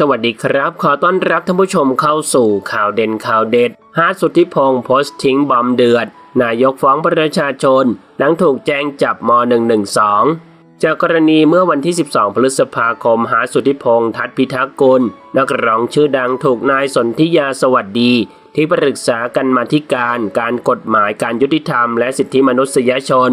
สวัสดีครับ ขอต้อนรับท่านผู้ชมเข้าสู่ข่าวเด่นข่าวเด็ดฮาร์ดสุทธิพงศ์โพสต์ทิ้งบอมเดือด นายกฟ้องประชาชน หลังถูกแจ้งจับม .112 จากกรณีเมื่อวันที่ 12 พฤษภาคมหาสุทธิพงศ์ทัตพิทักษ์กุล นักร้องชื่อดังถูกนายสนธิยาสวัสดี ที่ปรึกษากันมาธิการ การกฎหมายการยุติธรรม และสิทธิมนุษยชน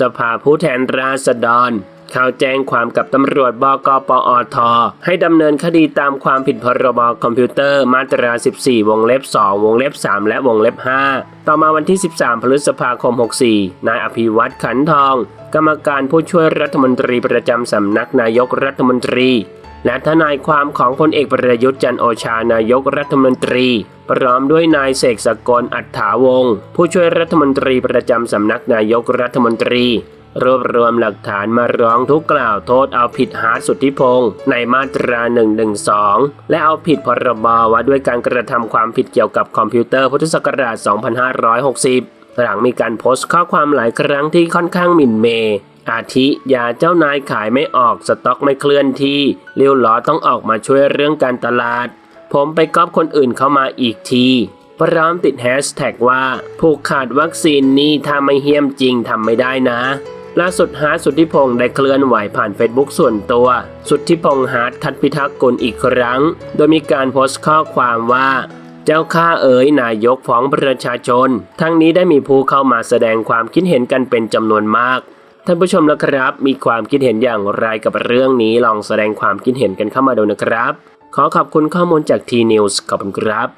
สภาผู้แทนราษฎร เข้าแจ้งความกับตำรวจบกปอท ให้ดำเนินคดีตามความผิดพรบคอมพิวเตอร์มาตรา 14 วงเล็บ 2 วงเล็บ 3 และวงเล็บ 5 ต่อมาวันที่ 13 พฤษภาคม 64 นายอภิวัตขันทอง กรรมการผู้ช่วยรัฐมนตรีประจำสำนักนายกรัฐมนตรี และทนายความของพลเอกประยุทธ์จันโอชานายกรัฐมนตรีพร้อมด้วยนายเสกสกลอัฏฐาวงศ์ผู้ช่วยรัฐมนตรีประจำสำนักนายกรัฐมนตรี รวบรวมหลักฐานมาร้องทุกข์กล่าวโทษเอาผิดหาร์ตสุทธิพงศ์ในมาตรา 112 และเอาผิดพรบว่าด้วยการกระทำความผิดเกี่ยวกับคอมพิวเตอร์พุทธศักราช 2560 หลังมีการโพสต์ข้อความหลายครั้งที่ค่อนข้างหมิ่นเมอาทิยาเจ้านายขายไม่ออกสต็อกไม่เคลื่อนที่เลี้ยวล้อต้องออกมาช่วยเรื่องการตลาด ผมไปก๊อปคนอื่นเข้ามาอีกทีพร้อมติดแฮชแท็กว่า ผูกขาดวัคซีนนี่ถ้าไม่เฮี้ยมจริงทำไม่ได้นะ ล่าสุดฮาร์ดสุทธิพงศ์ได้เคลื่อนไหวผ่านเฟซบุ๊กส่วนตัว สุทธิพงศ์ฮาร์ดทัดพิทักษ์กุลอีกครั้ง โดยมีการโพสต์ข้อความว่าเจ้าข้าเอ๋ยนายกฟ้องประชาชน ทั้งนี้ได้มีผู้เข้ามาแสดงความคิดเห็นกันเป็นจำนวนมาก ท่านผู้ชมล้วครับ มีความคิดเห็นอย่างไรกับเรื่องนี้ลองแสดงความคิดเห็นกันเข้ามาดูนะครับ ขอขอบคุณข้อมูลจากทีนิวส์ขอบคุณครับ